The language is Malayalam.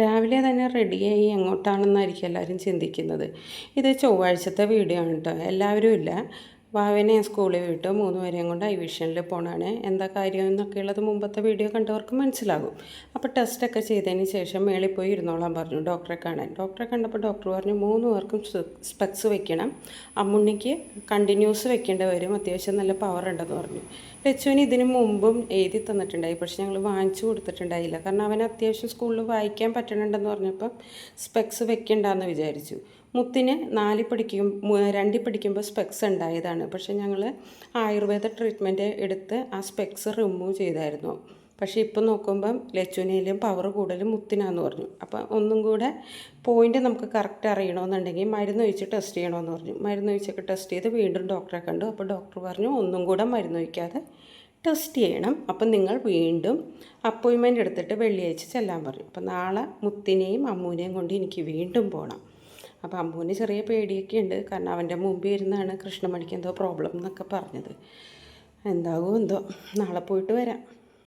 രാവിലെ തന്നെ റെഡിയായി എങ്ങോട്ടാണെന്നായിരിക്കും എല്ലാവരും ചിന്തിക്കുന്നത്. ഇത് ചൊവ്വാഴ്ചത്തെ വീഡിയോ ആണ് കേട്ടോ എല്ലാവരും ഇല്ല. വാവനെ സ്കൂളിൽ വിട്ട്. മൂന്ന് പേരെയും കൊണ്ട് ഐ വിഷനിൽ പോകണാണ് എന്താ കാര്യം എന്നൊക്കെയുള്ളത് മുമ്പത്തെ വീഡിയോ കണ്ടവർക്ക് മനസ്സിലാകും. അപ്പോൾ ടെസ്റ്റൊക്കെ ചെയ്തതിന് ശേഷം മേളിൽ പോയി ഇരുന്നോളാൻ പറഞ്ഞു ഡോക്ടറെ കാണാൻ. ഡോക്ടറെ കണ്ടപ്പോൾ ഡോക്ടർ പറഞ്ഞു മൂന്ന് പേർക്കും സ്പെക്സ് വെക്കണം. അമ്മുണ്ണിക്ക് കണ്ടിന്യൂസ് വെക്കേണ്ടി വരും. അത്യാവശ്യം നല്ല പവർ ഉണ്ടെന്ന് പറഞ്ഞു. ലച്ചുവിന് ഇതിനു മുമ്പും എഴുതി തന്നിട്ടുണ്ടായി. പക്ഷെ ഞങ്ങൾ വാങ്ങിച്ചു കൊടുത്തിട്ടുണ്ടായില്ല. കാരണം അവൻ അത്യാവശ്യം സ്കൂളിൽ വായിക്കാൻ പറ്റണുണ്ടെന്ന് പറഞ്ഞപ്പം സ്പെക്സ് വെക്കണ്ടെന്ന് വിചാരിച്ചു. മുത്തിന് നാല് പിടിക്കും രണ്ടിൽ പിടിക്കുമ്പോൾ സ്പെക്സ് ഉണ്ടായതാണ്. പക്ഷേ ഞങ്ങൾ ആയുർവേദ ട്രീറ്റ്മെന്റ് എടുത്ത് ആ സ്പെക്സ് റിമൂവ് ചെയ്തായിരുന്നു. പക്ഷേ ഇപ്പം നോക്കുമ്പം ലച്ചുനയിലും പവർ കൂടുതലും മുത്തിനാന്ന് പറഞ്ഞു. അപ്പം ഒന്നും കൂടെ പോയിന്റ് നമുക്ക് കറക്റ്റ് അറിയണമെന്നുണ്ടെങ്കിൽ മരുന്ന് ഒഴിച്ച് ടെസ്റ്റ് ചെയ്യണമെന്ന് പറഞ്ഞു. മരുന്ന് ഒഴിച്ചൊക്കെ ടെസ്റ്റ് ചെയ്ത് വീണ്ടും ഡോക്ടറെ കണ്ടു. അപ്പോൾ ഡോക്ടർ പറഞ്ഞു ഒന്നും കൂടെ മരുന്ന് ഒഴിക്കാതെ ടെസ്റ്റ് ചെയ്യണം. അപ്പം നിങ്ങൾ വീണ്ടും അപ്പോയിൻമെന്റ് എടുത്തിട്ട് വെള്ളിയാഴ്ച ചെല്ലാൻ പറഞ്ഞു. അപ്പം നാളെ മുത്തിനെയും അമ്മൂനെയും കൊണ്ട് എനിക്ക് വീണ്ടും പോകണം അപ്പോൾ അമ്മുവിന് ചെറിയ പേടിയൊക്കെ ഉണ്ട് കാരണം അവന്റെ മുമ്പിൽ ഇരുന്നാണ് കൃഷ്ണമണിക്ക് എന്തോ പ്രോബ്ലം എന്നൊക്കെ പറഞ്ഞത്. എന്താകും എന്തോ. നാളെ പോയിട്ട് വരാം.